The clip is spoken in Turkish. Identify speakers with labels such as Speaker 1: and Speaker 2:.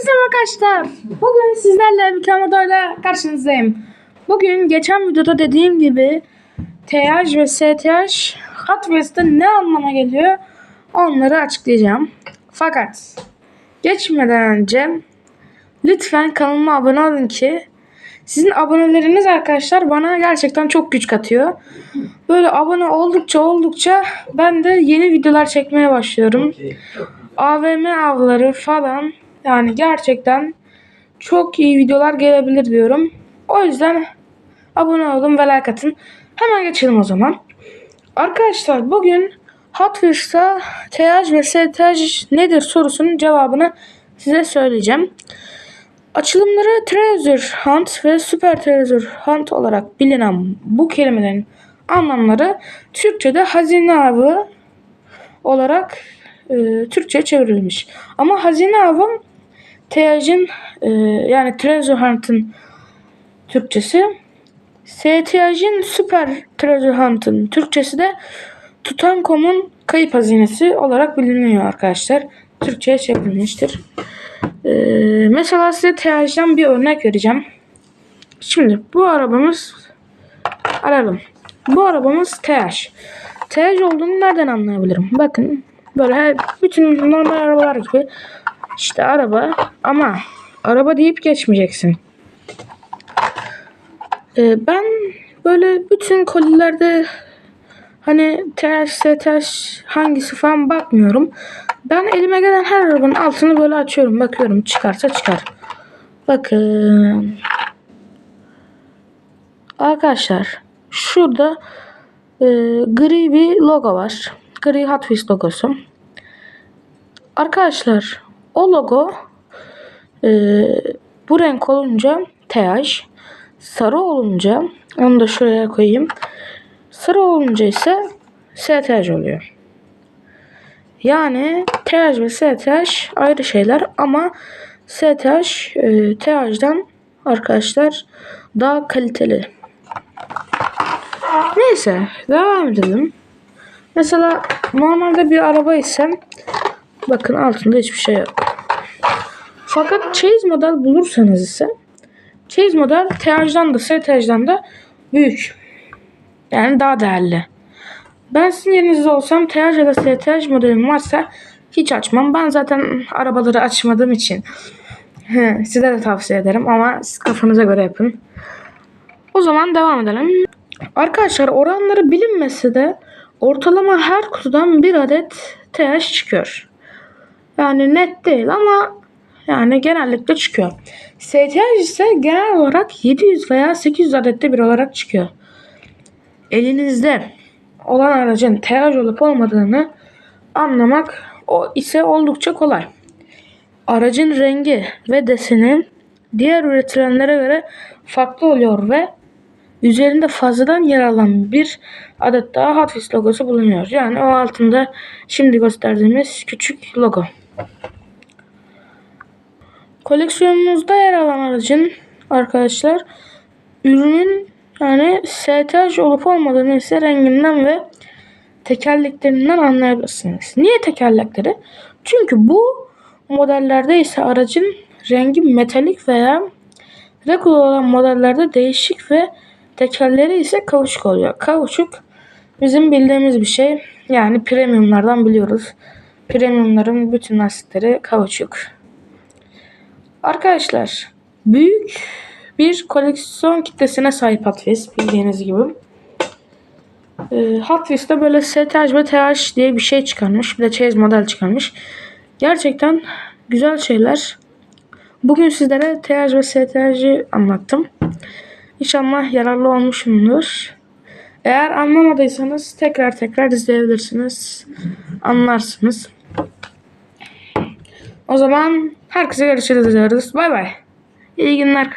Speaker 1: Herkese arkadaşlar. Bugün sizlerle bir videoyla karşınızdayım. Bugün geçen videoda dediğim gibi TH ve STH Hot Wheels'te ne anlama geliyor onları açıklayacağım. Fakat geçmeden önce lütfen kanalıma abone olun ki sizin aboneleriniz arkadaşlar bana gerçekten çok güç katıyor. Böyle abone oldukça oldukça ben de yeni videolar çekmeye başlıyorum. AVM avları falan yani gerçekten çok iyi videolar gelebilir diyorum. O yüzden abone olun ve like atın. Hemen geçelim o zaman. Arkadaşlar bugün Hot Wheels'ta TH ve STH nedir sorusunun cevabını size söyleyeceğim. Açılımları Treasure Hunt ve Super Treasure Hunt olarak bilinen bu kelimelerin anlamları Türkçe'de hazine avı olarak e, Türkçe'ye çevrilmiş. Ama hazine avı TH'in e, yani Treasure Hunt'ın Türkçesi STH'in Super Treasure Hunt'ın Türkçesi de Tutankamon'un kayıp hazinesi olarak biliniyor arkadaşlar. Türkçe'ye çevrilmiştir. E, mesela size TH'den bir örnek vereceğim. Şimdi bu arabamız aralım. Bu arabamız TH. TH olduğunu nereden anlayabilirim? Bakın böyle bütün normal arabalar gibi işte araba ama araba deyip geçmeyeceksin. Ee, ben böyle bütün kolilerde hani TH, STH hangisi falan bakmıyorum. Ben elime gelen her arabanın altını böyle açıyorum. Bakıyorum çıkarsa çıkar. Bakın. Arkadaşlar şurada e, gri bir logo var. Gri Hot Wheels logosu. Arkadaşlar o logo e, bu renk olunca TH, sarı olunca onu da şuraya koyayım. Sarı olunca ise STH oluyor. Yani TH ve STH ayrı şeyler ama STH e, TH'dan arkadaşlar daha kaliteli. Neyse devam edelim. Mesela normalde bir araba ise bakın altında hiçbir şey yok. Fakat Chase model bulursanız ise Chase model TH'dan da STH'dan da büyük. Yani daha değerli. Ben sizin yerinizde olsam TH ya da STH modelim varsa hiç açmam. Ben zaten arabaları açmadığım için size de tavsiye ederim ama siz kafanıza göre yapın. O zaman devam edelim. Arkadaşlar oranları bilinmese de ortalama her kutudan bir adet TH çıkıyor. Yani net değil ama yani genellikle çıkıyor. STH ise genel olarak 700 veya 800 adette bir olarak çıkıyor. Elinizde olan aracın TH olup olmadığını anlamak o ise oldukça kolay. Aracın rengi ve deseni diğer üretilenlere göre farklı oluyor ve üzerinde fazladan yer alan bir adet daha Hot logosu bulunuyor. Yani o altında şimdi gösterdiğimiz küçük logo. Koleksiyonumuzda yer alan aracın arkadaşlar ürünün yani STH olup olmadığını ise renginden ve tekerleklerinden anlayabilirsiniz. Niye tekerlekleri? Çünkü bu modellerde ise aracın rengi metalik veya regular olan modellerde değişik ve tekerleri ise kauçuk oluyor. Kauçuk bizim bildiğimiz bir şey. Yani premiumlardan biliyoruz. Premiumların bütün lastikleri kauçuk. Arkadaşlar büyük bir koleksiyon kitlesine sahip Hot bildiğiniz gibi. Ee, Hot böyle STH ve TH diye bir şey çıkarmış. Bir de Chase model çıkarmış. Gerçekten güzel şeyler. Bugün sizlere TH ve STH'yi anlattım. İnşallah yararlı olmuşumdur. Eğer anlamadıysanız tekrar tekrar izleyebilirsiniz. Anlarsınız. O zaman herkese görüşürüz diyoruz. Bay bay. İyi günler.